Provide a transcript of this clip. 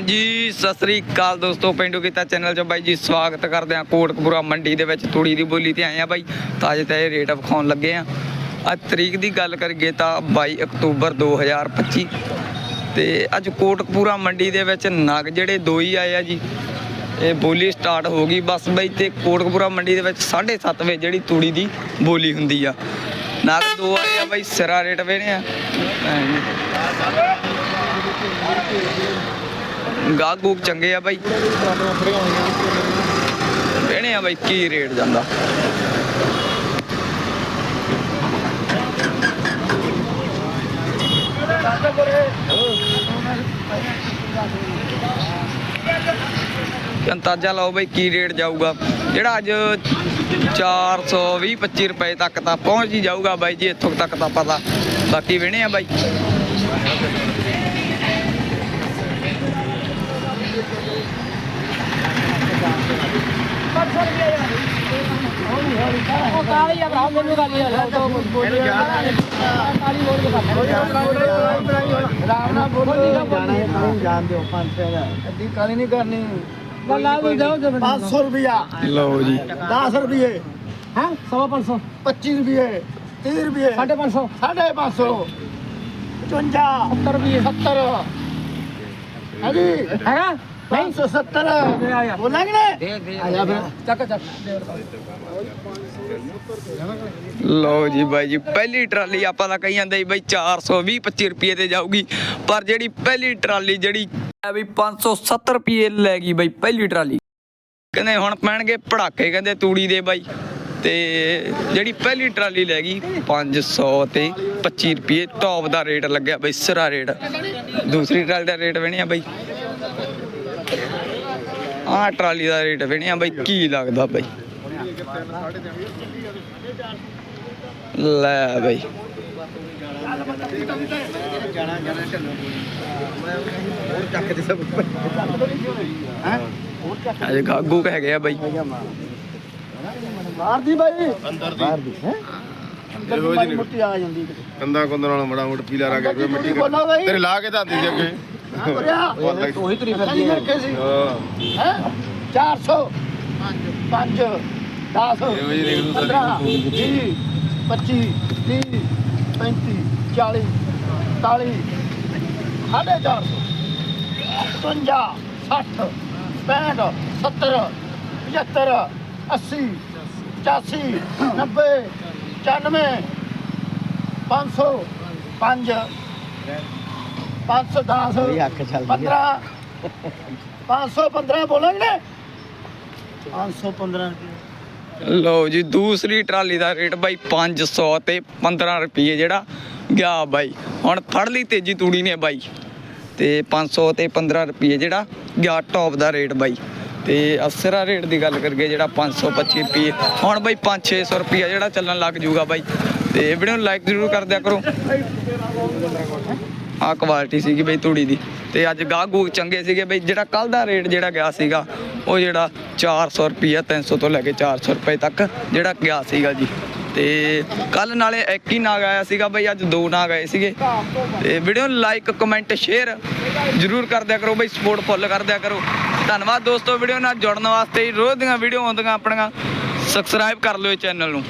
ਹਾਂਜੀ, ਸਤਿ ਸ੍ਰੀ ਅਕਾਲ ਦੋਸਤੋ, ਪਿੰਡੂ ਕੀਤਾ ਚੈਨਲ 'ਚ ਬਾਈ ਜੀ, ਸਵਾਗਤ ਕਰਦੇ ਆ ਕੋਟਕਪੂਰਾ ਮੰਡੀ ਦੇ ਵਿੱਚ, ਤੂੜੀ ਦੀ ਬੋਲੀ ਤੇ ਆਏ ਆ ਬਾਈ। ਤਾਜੇ ਤਾਜੇ ਰੇਟ ਵਿਖਾਉਣ ਲੱਗੇ ਆ ਅੱਜ ਤਰੀਕ ਦੀ ਗੱਲ ਕਰੀਏ ਤਾਂ 22 ਅਕਤੂਬਰ 2025 ਤੇ ਅੱਜ ਕੋਟਕਪੂਰਾ ਮੰਡੀ ਦੇ ਵਿੱਚ ਨਗ ਜਿਹੜੇ ਦੋ ਹੀ ਆਏ ਆ ਜੀ, ਇਹ ਬੋਲੀ ਸਟਾਰਟ ਹੋ ਗਈ। ਬਸ ਬਾਈ ਤੇ ਕੋਟਕਪੂਰਾ ਮੰਡੀ ਦੇ ਵਿੱਚ 7:30 ਵਜੇ ਜਿਹੜੀ ਤੂੜੀ ਦੀ ਬੋਲੀ ਹੁੰਦੀ ਆ। ਨਗ ਦੋ ਆਏ ਆ ਬਾਈ, ਸਿਰਾ ਰੇਟ ਵੇਣੇ ਆ ਗਾਹਕ ਗੂਕ ਚੰਗੇ ਆ ਬਾਈ। ਵੇਣੇ ਆ ਬਾਈ ਕੀ ਰੇਟ ਜਾਂਦਾ। ਅੰਦਾਜ਼ਾ ਲਾਓ ਬਾਈ ਕੀ ਰੇਟ ਜਾਊਗਾ। ਜਿਹੜਾ ਅੱਜ 420 25 ਰੁਪਏ ਤੱਕ ਤਾਂ ਪਹੁੰਚ ਹੀ ਜਾਊਗਾ ਬਾਈ ਜੀ, ਇੱਥੋਂ ਤੱਕ ਤਾਂ ਪਤਾ। ਬਾਕੀ ਵੇਣੇ ਆ ਬਾਈ। ਕਾਲੀ ਆ ਭਰਾ ਮੈਨੂੰ ਕਾਲੀ ਆ ਕਾਲੀ ਬੋਲ ਕੇ ਰਾਮ ਨਾਲ ਬੋਲੀ ਦਾ ਬੋਲੀ ਜਾਣ ਦਿਓ 500 ਦਾ ਐਡੀ ਕਾਲੀ ਨਹੀਂ ਕਰਨੀ ਗੱਲਾਂ ਵੀ ਜਾਓ ਜੇ 500 ਰੁਪਿਆ ਲਓ ਜੀ 10 ਰੁਪਏ ਹੈ 500 25 ਰੁਪਏ 30 ਰੁਪਏ 550 550 55 70 ਰੁਪਏ 70 ਹੈਗੀ? ਹੈਗਾ? पाँच सौ सत्तर आया। बोलेंगे ना ਦੇ ਦੇ ਆਇਆ ਫਿਰ ਚੱਕ ਚੱਕ ਲਓ ਜੀ ਬਾਈ ਜੀ ਪਹਿਲੀ ਟਰਾਲੀ ਆਪਾਂ ਤਾਂ ਕਹੀ ਜਾਂਦੇ ਸੀ ਬਾਈ 420 25 ਰੁਪਏ ਤੇ ਜਾਊਗੀ ਪਰ ਜਿਹੜੀ ਪਹਿਲੀ ਟਰਾਲੀ ਜਿਹੜੀ ਹੈ ਵੀ 570 ਰੁਪਏ ਲੈ ਗਈ ਬਾਈ ਪਹਿਲੀ ਟਰਾਲੀ ਕਹਿੰਦੇ ਹੁਣ ਪੈਣਗੇ ਪੜਾਕੇ ਕਹਿੰਦੇ ਤੂੜੀ ਦੇ ਬਾਈ ਤੇ ਜਿਹੜੀ ਪਹਿਲੀ ਟਰਾਲੀ ਲੈ ਗਈ 500 ਤੇ 25 ਰੁਪਏ ਟੌਪ ਦਾ ਰੇਟ ਲੱਗਿਆ ਬਾਈ ਸਿਰਾ ਰੇਟ ਦੂਸਰੀ ਟਰਾਲੀ ਦਾ ਰੇਟ ਵੇਣਿਆ ਬਾਈ ਆ ਟਰਾਲੀ ਦਾ ਰੇਟ ਫਿਣਿਆ ਬਾਈ ਕੀ ਲੱਗਦਾ ਬਾਈ? ਲੈ ਬਾਈ। ਅਜੇ ਗਾਗੂ ਕਹਿ ਗਿਆ ਬਾਈ। ਬਾਹਰ ਦੀ ਬਾਈ। ਅੰਦਰ ਦੀ। ਬਾਹਰ ਦੀ ਹੈ? ਕੰਦਾ ਕੁੰਦ ਨਾਲ ਮੜਾ ਮੋਟ ਪੀਲਾ ਰਾ ਮਿੱਟੀ ਤੇਰੇ ਲਾ ਕੇ ਤਾਂ ਦੀ ਉਹੀ ਤੁਰੀ ਫਿਰਦੀ ਹੈ ਸੀ। ਹਾਂ। ਹੈ? 400 5 10 ਇਹੋ ਜਿਹੀ ਦੇਖ ਲਓ 15 20 25 30 35 40 41 ਸਾਢੇ 400 55 60 65 70 75 80 85 90 95 500 5 510 15 515 ਬੋਲਾਂਗੇ? ਨਾ 515 ਲਓ ਜੀ ਦੂਸਰੀ ਟਰਾਲੀ ਦਾ ਰੇਟ ਬਾਈ 500 ਤੇ 15 ਰੁਪਏ ਜਿਹੜਾ ਗਿਆ ਬਾਈ। ਹੁਣ ਫੜ ਲਈ ਤੇਜੀ ਤੂੜੀ ਨੇ ਬਾਈ। ਤੇ 500 ਤੇ 15 ਰੁਪਏ ਜਿਹੜਾ ਗਿਆ ਟੌਪ ਦਾ ਰੇਟ ਬਾਈ। ਤੇ ਅਸਰਾ ਰੇਟ ਦੀ ਗੱਲ ਕਰਗੇ ਜਿਹੜਾ 525 ਰੁਪਏ। ਹੁਣ ਬਾਈ 5-600 ਰੁਪਏ ਜਿਹੜਾ ਚੱਲਣ ਲੱਗ ਜੂਗਾ ਬਾਈ। ਤੇ ਵੀਡੀਓ ਨੂੰ ਲਾਈਕ ਜ਼ਰੂਰ ਕਰ ਦਿਆ ਕਰੋ। ਆ ਕੁਆਲਿਟੀ ਸੀਗੀ ਬਈ ਤੂੜੀ ਦੀ। ਤੇ ਅੱਜ ਗਾਹ ਗੂਕ ਚੰਗੇ ਸੀਗੇ ਬਈ, ਜਿਹੜਾ ਕੱਲ ਦਾ ਰੇਟ ਜਿਹੜਾ ਗਿਆ ਸੀਗਾ, ਉਹ ਜਿਹੜਾ 400 ਰੁਪਿਆ 300 ਤੋਂ ਲੈ ਕੇ 400 ਰੁਪਏ ਤੱਕ ਜਿਹੜਾ ਗਿਆ ਸੀਗਾ ਜੀ। ਤੇ ਕੱਲ ਨਾਲੇ ਇੱਕ ਹੀ ਨਾਗ ਆਇਆ ਸੀਗਾ ਬਈ, ਅੱਜ ਦੋ ਨਾਗ ਆਏ ਸੀਗੇ। ਤੇ ਵੀਡੀਓ ਨੂੰ ਲਾਈਕ ਕਮੈਂਟ ਸ਼ੇਅਰ ਜਰੂਰ ਕਰ ਦਿਆ ਕਰੋ ਬਈ ਸਪੋਰਟ ਫੁੱਲ ਕਰ ਦਿਆ ਕਰੋ। ਧੰਨਵਾਦ ਦੋਸਤੋ, ਵੀਡੀਓ ਨਾਲ ਜੁੜਨ ਵਾਸਤੇ ਰੋਜ਼ ਦੀਆਂ ਵੀਡੀਓ ਆਉਂਦੀਆਂ ਆਪਣੀਆਂ। ਸਬਸਕ੍ਰਾਈਬ ਕਰ ਲਿਓ ਚੈਨਲ ਨੂੰ।